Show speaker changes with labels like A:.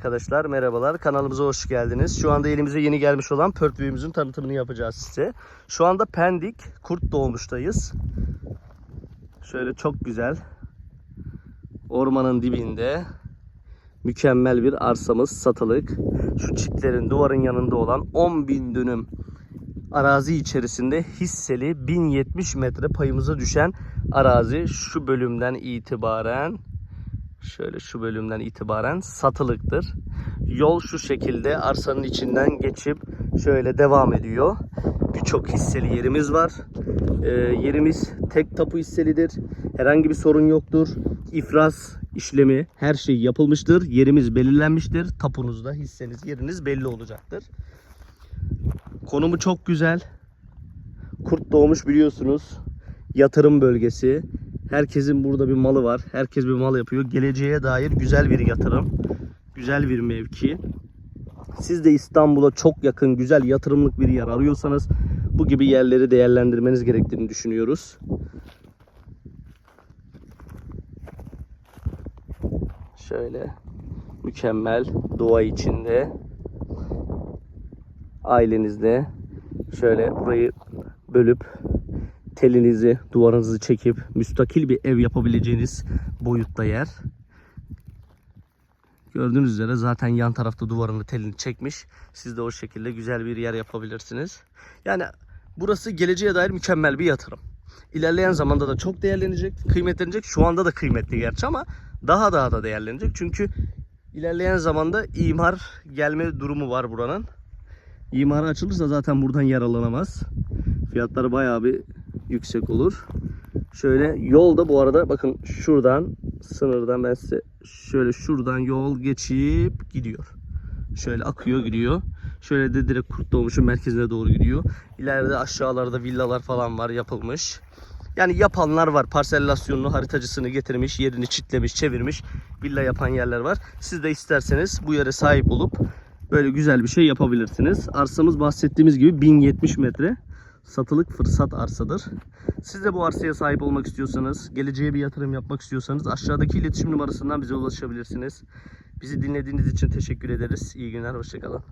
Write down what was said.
A: Arkadaşlar merhabalar kanalımıza hoş geldiniz. Şu anda elimize yeni gelmiş olan pörtlüğümüzün tanıtımını yapacağız size. Şu anda Pendik Kurt Doğmuş'tayız. Şöyle çok güzel ormanın dibinde mükemmel bir arsamız satılık. Şu çitlerin duvarın yanında olan 10.000 dönüm arazi içerisinde hisseli 1070 metre payımıza düşen arazi şu bölümden itibaren şöyle şu bölümden itibaren satılıktır. Yol şu şekilde arsanın içinden geçip şöyle devam ediyor. Birçok hisseli yerimiz var. Ee, yerimiz tek tapu hisselidir. Herhangi bir sorun yoktur. İfraz işlemi her şey yapılmıştır. Yerimiz belirlenmiştir. Tapunuzda hisseniz yeriniz belli olacaktır. Konumu çok güzel. Kurt doğmuş biliyorsunuz. Yatırım bölgesi. Herkesin burada bir malı var. Herkes bir mal yapıyor. Geleceğe dair güzel bir yatırım. Güzel bir mevki. Siz de İstanbul'a çok yakın güzel yatırımlık bir yer arıyorsanız bu gibi yerleri değerlendirmeniz gerektiğini düşünüyoruz. Şöyle mükemmel doğa içinde ailenizle şöyle burayı bölüp telinizi, duvarınızı çekip müstakil bir ev yapabileceğiniz boyutta yer. Gördüğünüz üzere zaten yan tarafta duvarını telini çekmiş. Siz de o şekilde güzel bir yer yapabilirsiniz. Yani burası geleceğe dair mükemmel bir yatırım. İlerleyen zamanda da çok değerlenecek, kıymetlenecek. Şu anda da kıymetli gerçi ama daha daha da değerlenecek. Çünkü ilerleyen zamanda imar gelme durumu var buranın. İmara açılırsa zaten buradan yaralanamaz. Fiyatları bayağı bir yüksek olur. Şöyle yolda bu arada bakın şuradan sınırdan ben size şöyle şuradan yol geçip gidiyor. Şöyle akıyor gidiyor. Şöyle de direkt Kurt Doğmuş'un merkezine doğru gidiyor. İleride aşağılarda villalar falan var yapılmış. Yani yapanlar var. Parsellasyonunu, haritacısını getirmiş, yerini çitlemiş, çevirmiş. Villa yapan yerler var. Siz de isterseniz bu yere sahip olup böyle güzel bir şey yapabilirsiniz. Arsamız bahsettiğimiz gibi 1070 metre satılık fırsat arsadır. Siz de bu arsaya sahip olmak istiyorsanız, geleceğe bir yatırım yapmak istiyorsanız aşağıdaki iletişim numarasından bize ulaşabilirsiniz. Bizi dinlediğiniz için teşekkür ederiz. İyi günler, hoşçakalın.